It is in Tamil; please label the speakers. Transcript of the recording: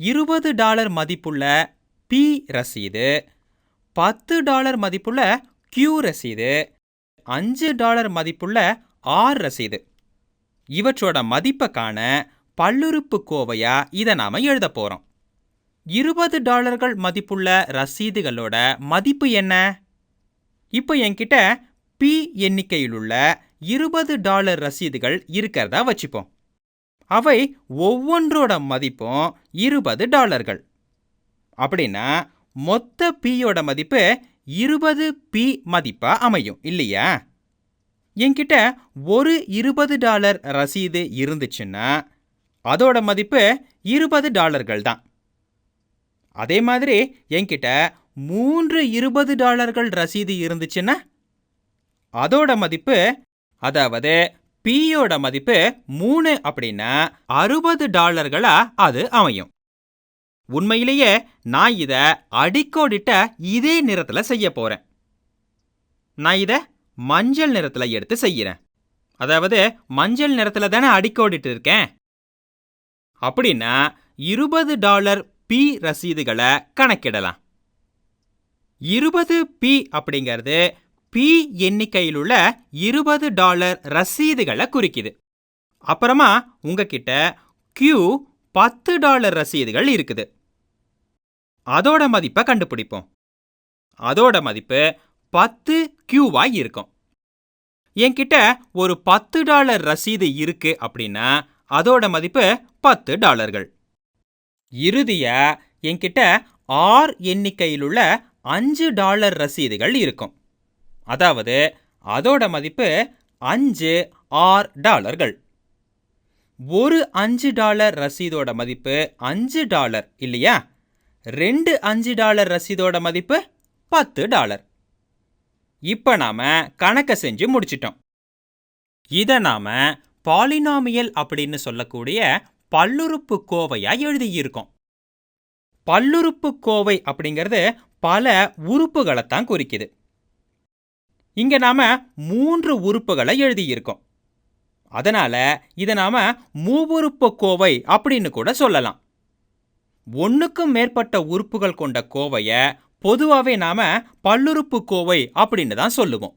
Speaker 1: இருபது டாலர் மதிப்புள்ள பி ரசீது பத்து டாலர் மதிப்புள்ள கியூ ரசீது அஞ்சு டாலர் மதிப்புள்ள ஆர் ரசீது. இவற்றோட மதிப்பை காண பல்லுறுப்பு கோவையா இதை நாம எழுத போறோம். இருபது டாலர்கள் மதிப்புள்ள ரசீதுகளோட மதிப்பு என்ன? இப்போ என்கிட்ட பி எண்ணிக்கையிலுள்ள இருபது டாலர் ரசீதுகள் இருக்கிறதா வச்சுப்போம். அவை ஒவ்வொன்றோட மதிப்பும் இருபது டாலர்கள். அப்படின்னா மொத்த பியோட மதிப்பு இருபது பி மதிப்பாக அமையும் இல்லையா? என்கிட்ட ஒரு இருபது டாலர் ரசீது இருந்துச்சுன்னா அதோட மதிப்பு இருபது டாலர்கள் தான். அதே மாதிரி என்கிட்ட மூன்று இருபது டாலர்கள் ரசீது இருந்துச்சுன்னா அதோட மதிப்பு அதாவது பியோட மதிப்பு மூணு அப்படின்னா அறுபது டாலர்களா அது அமையும். உண்மையிலேயே நான் இதை அடிக்கோடிட்ட இதே நிறத்தில் செய்ய போறேன். நான் இதை மஞ்சள் நிறத்தில் எடுத்து செய்கிறேன் அதாவது மஞ்சள் நிறத்தில் தானே அடிக்கோடிட்டு இருக்கேன். அப்படின்னா இருபது டாலர் பி ரசீதுகளை கணக்கிடலாம். இருபது பி அப்படிங்கிறது பி எண்ணிக்கையிலுள்ள இருபது டாலர் ரசீதுகளை குறிக்குது. அப்புறமா உங்ககிட்ட கியூ பத்து டாலர் ரசீதுகள் இருக்குது. அதோட மதிப்பை கண்டுபிடிப்போம். அதோட மதிப்பு பத்து கியூவாய் இருக்கும். என்கிட்ட ஒரு பத்து டாலர் ரசீது இருக்கு அப்படின்னா அதோட மதிப்பு பத்து டாலர்கள். இறுதியா என்கிட்ட ஆர் எண்ணிக்கையிலுள்ள அஞ்சு டாலர் ரசீதுகள் இருக்கும். அதாவது அதோட மதிப்பு அஞ்சு ஆர் டாலர்கள். ஒரு அஞ்சு டாலர் ரசீதோட மதிப்பு அஞ்சு டாலர் இல்லையா? ரெண்டு அஞ்சு டாலர் ரசீதோட மதிப்பு பத்து டாலர். இப்போ நாம் கணக்கை செஞ்சு முடிச்சிட்டோம். இதை நாம் பாலினாமியல் அப்படின்னு சொல்லக்கூடிய பல்லுறுப்பு கோவையாக எழுதியிருக்கோம். பல்லுறுப்பு கோவை அப்படிங்கிறது பல உறுப்புகளைத்தான் குறிக்குது. இங்க நாம மூன்று உறுப்புகளை எழுதியிருக்கோம். அதனால இதை நாம மூவுறுப்பு கோவை அப்படின்னு கூட சொல்லலாம். ஒன்றுக்கும் மேற்பட்ட உறுப்புகள் கொண்ட கோவையை பொதுவாகவே நாம பல்லுறுப்பு கோவை அப்படின்னு தான் சொல்லுவோம்.